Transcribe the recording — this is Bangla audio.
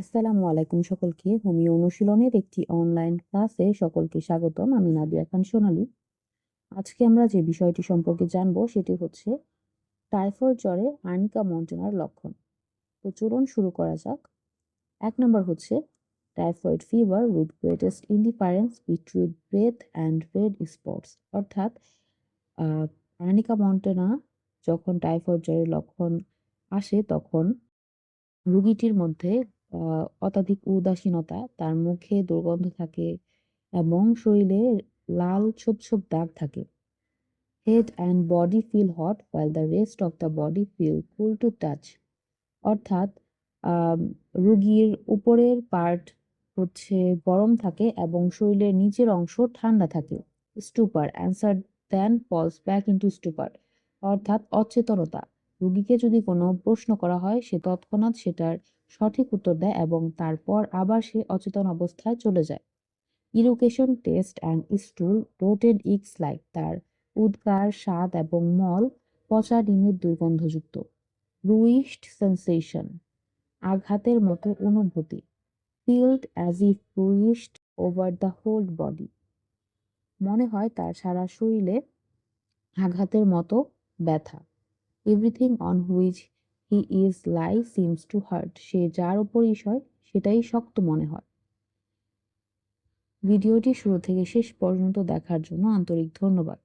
আসসালামু আলাইকুম সকলকে। হোমিও অনুশীলনের একটি অনলাইন ক্লাসে সকলকে স্বাগতম। আমি নাদিয়া খান সোনালি। আজকে আমরা যে বিষয়টি সম্পর্কে জানব সেটি হচ্ছে টাইফয়েড জ্বরে আর্নিকা মন্টনার লক্ষণ। তো চলুন শুরু করা যাক। এক নম্বর হচ্ছে typhoid fever with greatest indifference between breath and red spots. অর্থাৎ আর্নিকা মন্টনা যখন টাইফয়েড জ্বরের লক্ষণ আসে তখন রুগীটির মধ্যে অত্যাধিক উদাসীনতা, তার মুখে দুর্গন্ধ থাকে এবং শরীরে লাল ছোপ ছোপ দাগ থাকে। Head and body feel hot while the rest of the body feel cool to touch অর্থাৎ রুগীর উপরের পার্ট হচ্ছে গরম থাকে এবং শরীরের নিচের অংশ ঠান্ডা থাকে। Stupor answer then falls back into stupor অর্থাৎ অচেতনতা। রোগীকে যদি কোনো প্রশ্ন করা হয়, সে তৎক্ষণাৎ সেটার সঠিক উত্তর দেয় এবং তারপর আবার সে অচেতন অবস্থায় চলে যায়। Eructation taste and stool rotted eggs like তার উদ্গার, স্বাদ এবং মল পচা ডিমের দুর্গন্ধযুক্ত। রুইস্ট সেন্সেশন আঘাতের মতো অনুভূতি। Felt as if bruised over the whole body মনে হয় তার সারা শরীরে আঘাতের মতো ব্যথা। Everything on which he is lie seems to hurt সে যার ইস হয় সেটাই শক্ত মনে হয়। ভিডিওটি শুরু থেকে শেষ পর্যন্ত দেখার জন্য আন্তরিক ধন্যবাদ।